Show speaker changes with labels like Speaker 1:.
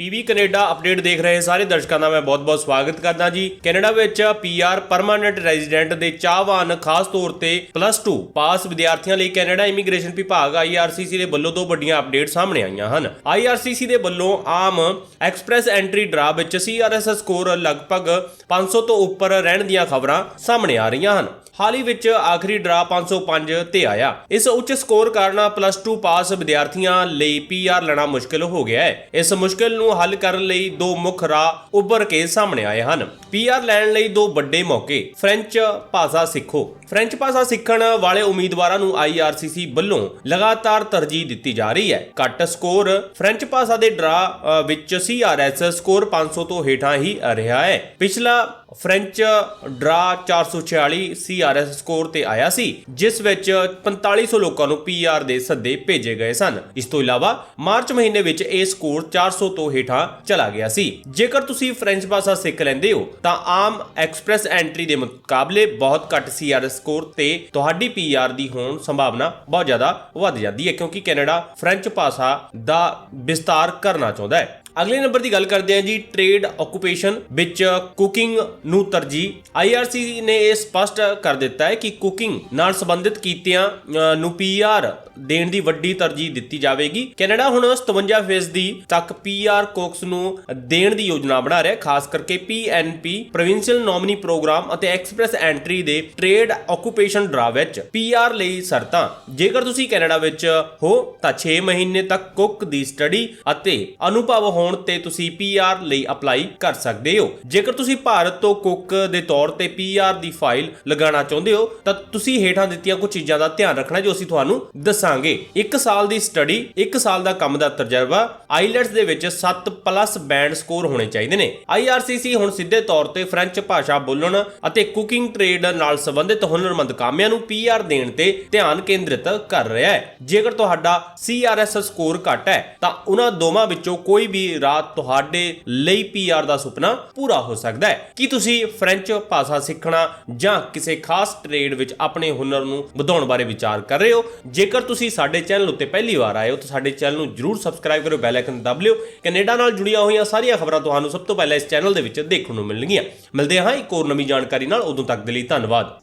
Speaker 1: PV Canada update ਦੇਖ ਰਹੇ ਸਾਰੇ ਦਰਸ਼ਕਾਂ ਦਾ ਮੈਂ ਬਹੁਤ-ਬਹੁਤ ਸਵਾਗਤ ਕਰਦਾ ਜੀ। ਕੈਨੇਡਾ ਵਿੱਚ ਪੀਆਰ ਪਰਮਾਨੈਂਟ ਰੈਜ਼ੀਡੈਂਟ ਦੇ ਚਾਹਵਾਨ ਖਾਸ ਤੌਰ ਤੇ ਪਲੱਸ 2 ਪਾਸ ਵਿਦਿਆਰਥੀਆਂ ਲਈ ਕੈਨੇਡਾ ਇਮੀਗ੍ਰੇਸ਼ਨ ਵਿਭਾਗ ਆਈਆਰਸੀਸੀ ਦੇ ਵੱਲੋਂ ਦੋ ਵੱਡੀਆਂ ਅਪਡੇਟ ਸਾਹਮਣੇ ਆਈਆਂ ਹਨ। ਆਈਆਰਸੀਸੀ ਦੇ ਵੱਲੋਂ ਆਮ ਐਕਸਪ੍ਰੈਸ ਐਂਟਰੀ ਡਰਾ ਵਿੱਚ ਸੀਆਰਐਸ ਸਕੋਰ ਲਗਭਗ 500 ਤੋਂ ਉੱਪਰ ਰਹਿਣ ਦੀਆਂ ਖਬਰਾਂ ਸਾਹਮਣੇ ਆ ਰਹੀਆਂ ਹਨ। ਹਾਲ ਹੀ ਵਿੱਚ ਆਖਰੀ ਡਰਾ 505 ਤੇ ਆਇਆ। ਇਸ ਉੱਚ ਸਕੋਰ ਕਾਰਨ ਪਲੱਸ 2 ਪਾਸ ਵਿਦਿਆਰਥੀਆਂ ਲਈ ਪੀਆਰ ਲੈਣਾ ਮੁਸ਼ਕਲ ਹੋ ਗਿਆ ਹੈ। ਇਸ ਮੁਸ਼ਕਲ ਨੂੰ ਹੱਲ ਕਰਨ ਲਈ ਦੋ ਮੁੱਖ ਰਾਹ ਉੱਭਰ ਕੇ ਸਾਹਮਣੇ ਆਏ ਹਨ। ਪੀਆਰ ਲੈਣ ਲਈ ਦੋ ਵੱਡੇ ਮੌਕੇ ਫ੍ਰੈਂਚ ਭਾਸ਼ਾ ਸਿੱਖੋ। ਫ੍ਰੈਂਚ ਭਾਸ਼ਾ ਸਿੱਖਣ ਵਾਲੇ ਉਮੀਦਵਾਰਾਂ ਨੂੰ ਆਈਆਰਸੀਸੀ ਵੱਲੋਂ ਲਗਾਤਾਰ ਤਰਜੀਹ ਦਿੱਤੀ ਜਾ ਰਹੀ ਹੈ। ਘੱਟ ਸਕੋਰ ਫ੍ਰੈਂਚ ਭਾਸ਼ਾ ਦੇ ਡਰਾ ਵਿੱਚ ਸੀਆਰਐਸ ਸਕੋਰ 500 ਤੋਂ ਹੇਠਾਂ ਹੀ ਰਿਹਾ ਹੈ। ਪਿਛਲਾ ਫ੍ਰੈਂਚ ਡਰਾ 446 ਸੀਆਰਐਸ ਸਕੋਰ ਤੇ ਆਇਆ ਸੀ, ਜਿਸ ਵਿੱਚ 4500 ਲੋਕਾਂ ਨੂੰ ਪੀਆਰ ਦੇ ਸੱਦੇ ਭੇਜੇ ਗਏ ਸਨ। ਇਸ ਤੋਂ ਇਲਾਵਾ ਮਾਰਚ ਮਹੀਨੇ ਵਿੱਚ ਇਹ ਸਕੋਰ 400 ਤੋਂ ਹੇਠਾਂ ਚਲਾ ਗਿਆ ਸੀ। ਜੇਕਰ ਤੁਸੀਂ ਫ੍ਰੈਂਚ ਭਾਸ਼ਾ ਸਿੱਖ ਲੈਂਦੇ ਹੋ, ਤਾਂ ਆਮ ਐਕਸਪ੍ਰੈਸ ਐਂਟਰੀ ਦੇ ਮੁਕਾਬਲੇ ਬਹੁਤ ਘੱਟ ਸੀਆਰਐਸ ਸਕੋਰ ਤੇ ਤੁਹਾਡੀ ਪੀਆਰ ਦੀ ਹੋਣ ਸੰਭਾਵਨਾ ਬਹੁਤ ਜ਼ਿਆਦਾ ਵੱਧ ਜਾਂਦੀ ਹੈ, ਕਿਉਂਕਿ ਕੈਨੇਡਾ ਫ੍ਰੈਂਚ ਭਾਸ਼ਾ ਦਾ ਵਿਸਤਾਰ ਕਰਨਾ ਚਾਹੁੰਦਾ ਹੈ। ਅਗਲੇ ਨੰਬਰ ਦੀ ਗੱਲ ਕਰਦੇ ਹਾਂ ਜੀ ਟ੍ਰੇਡ ਆਕੂਪੇਸ਼ਨ ਵਿੱਚ ਕੁਕਿੰਗ ਨੂੰ ਤਰਜੀਹ। ਆਈਆਰਸੀ ਨੇ ਇਹ ਸਪਸ਼ਟ ਕਰ ਦਿੱਤਾ ਹੈ ਕਿ ਕੁਕਿੰਗ ਨਾਲ ਸੰਬੰਧਿਤ ਕੀਤਿਆਂ ਨੂੰ ਪੀਆਰ ਦੇਣ ਦੀ ਵੱਡੀ ਤਰਜੀਹ ਦਿੱਤੀ ਜਾਵੇਗੀ। ਕੈਨੇਡਾ ਹੁਣ 57% ਤੱਕ ਪੀਆਰ ਕੋਕਸ ਨੂੰ ਦੇਣ ਦੀ ਯੋਜਨਾ ਬਣਾ ਰਿਹਾ ਹੈ, ਖਾਸ ਕਰਕੇ ਪੀਐਨਪੀ ਪ੍ਰੋਵਿੰਸ਼ੀਅਲ ਨੋਮਨੀ ਪ੍ਰੋਗਰਾਮ ਅਤੇ ਐਕਸਪ੍ਰੈਸ ਐਂਟਰੀ ਦੇ ਟ੍ਰੇਡ ਆਕੂਪੇਸ਼ਨ ਡਰਾ ਵਿੱਚ ਪੀਆਰ ਲਈ ਸ਼ਰਤਾਂ। ਜੇਕਰ ਤੁਸੀਂ ਕੈਨੇਡਾ ਵਿੱਚ ਹੋ, ਤਾਂ 6 ਮਹੀਨੇ ਤੱਕ ਕੁੱਕ ਦੀ ਸਟੱਡੀ ਅਤੇ ਅਨੁਭਵ ਹੋਣ ਤੇ ਤੁਸੀਂ ਪੀਆਰ ਲਈ ਅਪਲਾਈ ਕਰ ਸਕਦੇ ਹੋ। ਜੇਕਰ ਤੁਸੀਂ ਭਾਰਤ ਤੋਂ ਕੁੱਕ ਦੇ ਤੌਰ ਤੇ ਪੀਆਰ ਦੀ ਫਾਈਲ ਲਗਾਉਣਾ ਚਾਹੁੰਦੇ ਹੋ, ਤਾਂ ਤੁਸੀਂ ਹੇਠਾਂ ਦਿੱਤੀਆਂ ਕੁਝ ਚੀਜ਼ਾਂ ਦਾ ਧਿਆਨ ਰੱਖਣਾ ਜੋ ਅਸੀਂ ਤੁਹਾਨੂੰ ਦੱਸਾਂਗੇ। 1 ਸਾਲ ਦੀ ਸਟੱਡੀ 1 ਸਾਲ ਦਾ ਕੰਮ ਦਾ ਤਜਰਬਾ, ਆਈਲੈਟਸ ਦੇ ਵਿੱਚ 7 ਪਲੱਸ ਬੈਂਡ ਸਕੋਰ ਹੋਣੇ ਚਾਹੀਦੇ ਨੇ। ਆਈਆਰਸੀਸੀ ਹੁਣ ਸਿੱਧੇ ਤੌਰ ਤੇ ਫ੍ਰੈਂਚ ਭਾਸ਼ਾ ਬੋਲਣ ਅਤੇ ਕੁਕਿੰਗ ਟ੍ਰੇਡ ਨਾਲ ਸੰਬੰਧਿਤ ਹੁਨਰਮੰਦ ਕਾਮਿਆਂ ਨੂੰ ਪੀਆਰ ਦੇਣ ਤੇ ਧਿਆਨ ਕੇਂਦਰਿਤ ਕਰ ਰਿਹਾ ਹੈ। ਜੇਕਰ ਤੁਹਾਡਾ ਸੀਆਰਐਸ ਸਕੋਰ ਘੱਟ ਹੈ, ਤਾਂ ਉਹਨਾਂ ਦੋਵਾਂ ਵਿੱਚੋਂ ਕੋਈ ਵੀ ਰਾਹ ਤੁਹਾਡੇ ਲਈ ਪੀਆਰ ਦਾ ਸੁਪਨਾ ਪੂਰਾ ਹੋ ਸਕਦਾ ਹੈ। ਕੀ ਤੁਸੀਂ ਫ੍ਰੈਂਚ ਭਾਸ਼ਾ ਸਿੱਖਣਾ ਜਾਂ ਕਿਸੇ ਖਾਸ ਟ੍ਰੇਡ ਵਿੱਚ ਆਪਣੇ ਹੁਨਰ ਨੂੰ ਵਧਾਉਣ ਬਾਰੇ ਵਿਚਾਰ ਕਰ ਰਹੇ ਹੋ? ਜੇਕਰ ਤੁਸੀਂ ਸਾਡੇ ਚੈਨਲ ਉੱਤੇ ਪਹਿਲੀ ਵਾਰ ਆਏ ਹੋ, ਤਾਂ ਸਾਡੇ ਚੈਨਲ ਨੂੰ ਜਰੂਰ ਸਬਸਕ੍ਰਾਈਬ ਕਰੋ ਬੈਲ ਆਈਕਨ ਦਬ ਲਿਓ। ਕੈਨੇਡਾ ਨਾਲ ਜੁੜੀਆਂ ਹੋਈਆਂ ਸਾਰੀਆਂ ਖਬਰਾਂ ਤੁਹਾਨੂੰ ਸਭ ਤੋਂ ਪਹਿਲਾਂ ਇਸ ਚੈਨਲ ਦੇ ਵਿੱਚ ਦੇਖਣ ਨੂੰ ਮਿਲਣਗੀਆਂ। ਮਿਲਦੇ ਹਾਂ ਇੱਕ ਹੋਰ ਨਵੀਂ ਜਾਣਕਾਰੀ ਨਾਲ। ਉਦੋਂ ਤੱਕ ਦੇ ਲਈ ਧੰਨਵਾਦ।